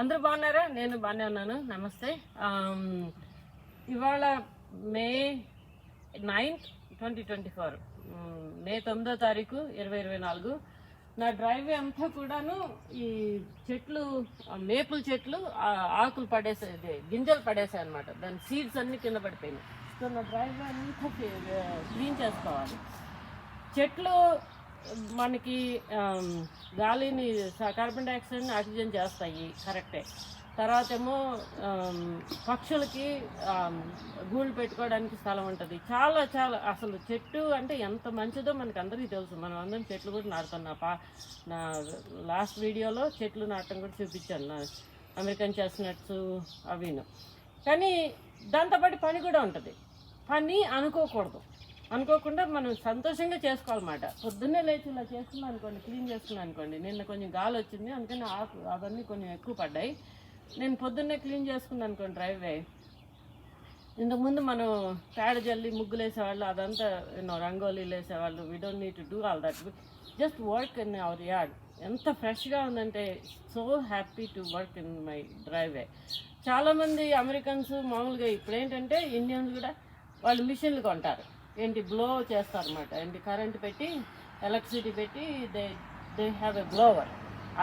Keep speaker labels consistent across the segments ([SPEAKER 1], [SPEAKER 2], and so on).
[SPEAKER 1] అందరూ బాగున్నారా? నేను బాగానే ఉన్నాను. నమస్తే. ఇవాళ May ninth twenty twenty four. May తొమ్మిదో తారీఖు ఇరవై ఇరవై నాలుగు. నా డ్రైవ్ అంతా కూడాను ఈ చెట్లు మేపుల చెట్లు ఆకులు పడేసే గింజలు పడేసాయి అనమాట దాని సీడ్స్ అన్ని కింద పడిపోయినాయి. సో నా డ్రైవ్ అంతా క్లీన్ చేసుకోవాలి. చెట్లు మనకి గాలిని కార్బన్ డైఆక్సైడ్ని ఆక్సిజన్ చేస్తాయి కరెక్టే. తర్వాత ఏమో పక్షులకి గూళ్ళు పెట్టుకోవడానికి స్థలం ఉంటుంది. చాలా చాలా అసలు చెట్టు అంటే ఎంత మంచిదో మనకు అందరికీ తెలుసు. మనం అందరం చెట్లు కూడా నాటుతాం. పా నా లాస్ట్ వీడియోలో చెట్లు నాటడం కూడా చూపించాను. నా అమెరికన్ చెస్నట్స్ అవిను. కానీ దాంతోపాటు పని కూడా ఉంటుంది. పని అనుకోకూడదు. అనుకోకుండా మనం సంతోషంగా చేసుకోవాలన్నమాట. పొద్దున్నే లేచి ఇలా చేసుకున్నాను అనుకోండి క్లీన్ చేసుకున్నాను అనుకోండి నిన్న కొంచెం గాలి వచ్చింది అందుకని ఆకు అవన్నీ కొంచెం ఎక్కువ పడ్డాయి. నేను పొద్దున్నే క్లీన్ చేసుకున్నాను అనుకోండి డ్రైవే ఇంతకుముందు మనం పేడ జల్లి ముగ్గులు వేసేవాళ్ళు అదంతా ఎన్నో రంగోలీలు వేసేవాళ్ళు we don't need to do all that just work in our yard ఎంత ఫ్రెష్గా ఉందంటే so happy to work in my driveway చాలామంది అమెరికన్స్ మామూలుగా ఇప్పుడు ఏంటంటే ఇండియన్స్ కూడా వాళ్ళు మిషన్లు కొంటారు. ఏంటి బ్లో చేస్తారన్నమాట. ఏంటి కరెంట్ పెట్టి ఎలక్ట్రిసిటీ పెట్టి they they have a blower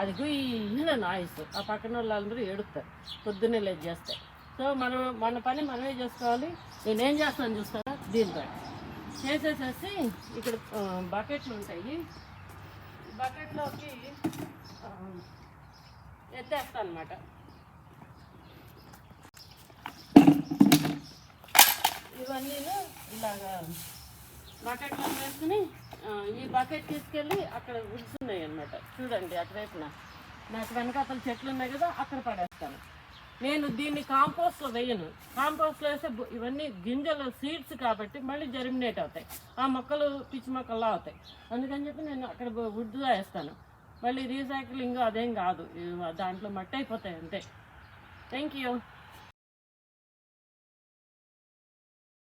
[SPEAKER 1] అది ఈయన నాయిస్ ఆ పక్కన వాళ్ళందరూ ఏడుస్తారు. పొద్దున్నే లేదు చేస్తే. సో మనం మన పని మనమే చేసుకోవాలి. నేనేం చేస్తాను చూస్తారా? దీంతో. చేసేసేసి ఇక్కడ బకెట్లు ఉంటాయి. బకెట్లోకి ఎత్తేస్తాను అనమాట ఇవన్నీ ఇలాగా బకెట్లో వేసుకుని ఈ బకెట్ తీసుకెళ్ళి అక్కడ ఉన్నాయి అన్నమాట. చూడండి అటువైపున. నాకు వెనకాతల చెట్లు ఉన్నాయి కదా అక్కడ పడేస్తాను. నేను దీన్ని కాంపోస్ట్లో వేయను. కాంపోస్ట్లో వేస్తే ఇవన్నీ గింజలు సీడ్స్ కాబట్టి మళ్ళీ జర్మినేట్ అవుతాయి. ఆ మొక్కలు పిచ్చి మొక్కల్లా అవుతాయి. అందుకని చెప్పి నేను అక్కడ వుడ్గా వేస్తాను. మళ్ళీ రీసైక్లింగ్ అదేం కాదు. దాంట్లో మట్టి అయిపోతాయి అంతే. Thank you